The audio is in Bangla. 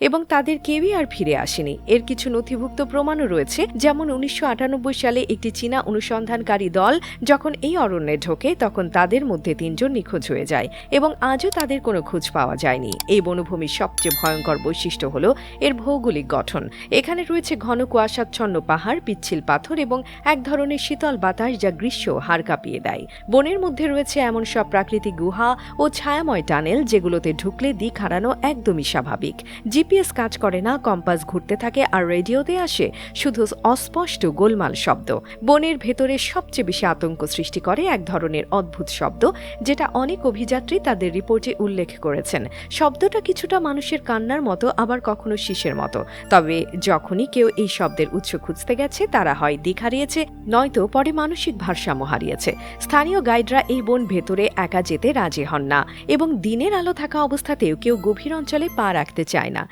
এবং তাদের কেউই আর ফিরে আসেনি। এর কিছু নথিভুক্ত প্রমাণও রয়েছে, যেমন উনিশশো সালে একটি চীনা অনুসন্ধানকারী দল যখন এই অরণ্যে ঢোকে, তখন তাদের মধ্যে তিনজন নিখোঁজ হয়ে যায় এবং আজও তাদের কোনো খোঁজ পাওয়া যায়নি। এই বনভূমির সবচেয়ে ভয়ঙ্কর বৈশিষ্ট্য হল এর ভৌগোলিক গঠন। এখানে রয়েছে ঘন কুয়াশাচ্ছন্ন পাহাড়, পিচ্ছিল পাথর এবং এক ধরনের শীতল বাতাস যা গ্রীষ্ম হাড় কাঁপিয়ে দেয়। বনের মধ্যে রয়েছে এমন সব প্রাকৃতিক গুহা ও ছায়াময় টানেল যেগুলোতে ঢুকলে দিক হারানো একদমই স্বাভাবিক। জিপিএস কাজ করে না, কম্পাস ঘুরতে থাকে আর রেডিওতে আসে শুধু অস্পষ্ট গোলমাল শব্দ। বনের ভেতরে সবচেয়ে বেশি আতঙ্ক সৃষ্টি করে এক ধরনের অদ্ভুত শব্দ, যেটা অনেক অভিযাত্রী তাদের রিপোর্টে উল্লেখ করেছেন। শব্দটা কিছুটা মানুষের কান্নার মতো, আবার কখনো শীষের মতো। তবে যখনই কেউ এই শব্দের উৎস খুঁজতে গেছে, তারা হয় দিক হারিয়েছে, নয়তো পরে মানসিক ভারসাম্য হারিয়েছে। স্থানীয় গাইডরা এই বন ভেতরে একা যেতে রাজি হন না, এবং দিনের আলো থাকা অবস্থাতেও কেউ গভীর অঞ্চলে পা রাখতে চায় না।